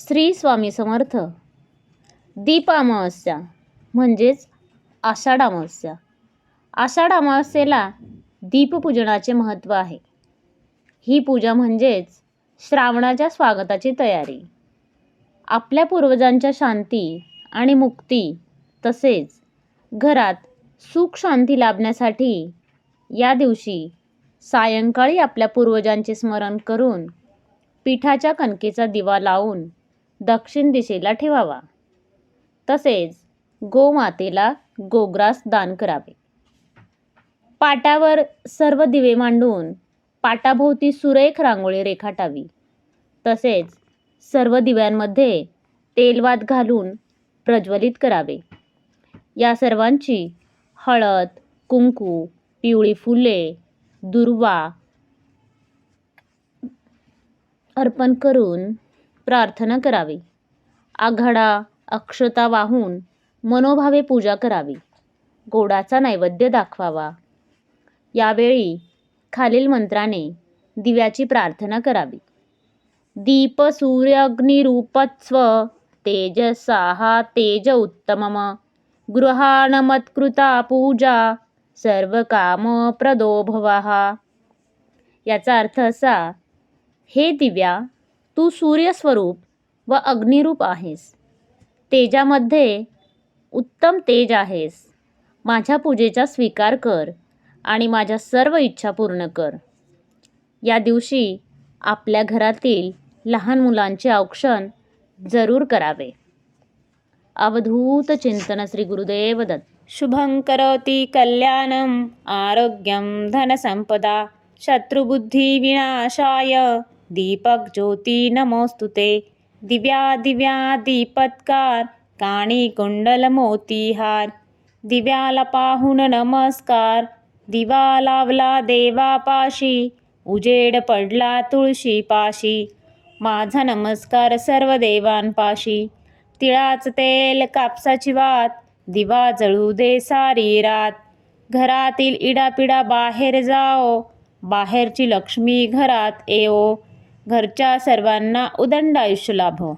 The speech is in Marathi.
श्री स्वामी समर्थ. दीप अमावस्या म्हणजेच आषाढ अमावस्या. आषाढ अमावस्येला दीपपूजनाचे महत्त्व आहे. ही पूजा म्हणजेच श्रावणाच्या स्वागताची तयारी. आपल्या पूर्वजांच्या शांती आणि मुक्ती तसेच घरात सुख शांती लाभण्यासाठी या दिवशी सायंकाळी आपल्या पूर्वजांचे स्मरण करून पिठाच्या कणकेचा दिवा लावून दक्षिण दिशेला ठेवावा. तसेच गोमातेला गोग्रास दान करावे. पाटावर सर्व दिवे मांडून पाटाभोवती सुरेख रांगोळी रेखाटावी. तसेच सर्व दिव्यांमध्ये तेलवात घालून प्रज्वलित करावे. या सर्वांची हळद कुंकू पिवळी फुले दुर्वा अर्पण करून प्रार्थना करावी. आघाडा अक्षता वाहून मनोभावे पूजा करावी. गोडाचा नैवेद्य दाखवावा. यावेळी खालील मंत्राने दिव्याची प्रार्थना करावी. दीप सूर्य अग्निरूपत्स्व तेज उत्तमम. गृहाणमत्कृता पूजा सर्व काम प्रदोभवा याचा अर्थ असा हे दिव्या तू सूर्यस्वरूप व अग्निरूप आहेस. तेजामध्ये उत्तम तेज आहेस. माझ्या पूजेचा स्वीकार कर आणि माझ्या सर्व इच्छा पूर्ण कर. या दिवशी आपल्या घरातील लहान मुलांचे औक्षण जरूर करावे. अवधूत चिंतन श्री गुरुदेव दत्त. शुभं करोति कल्याणम् आरोग्यं धनसम्पदा शत्रुबुद्धिविनाशाय। दीपक ज्योती ते. दिव्या दिव्या दीपत्कार काणी कुंडल मोतीहार. दिव्याला पाहून नमस्कार. दिवा लावला देवापाशी. उजेड पडला तुळशीपाशी. माझा नमस्कार सर्व देवांपाशी. तिळाच तेल कापसाची वात. दिवा जळू दे सारी रात. घरातील इडापिडा बाहेर जाओ. बाहेरची लक्ष्मी घरात येओ. घरच्या सर्वांना उदंड आयुष्य लाभो.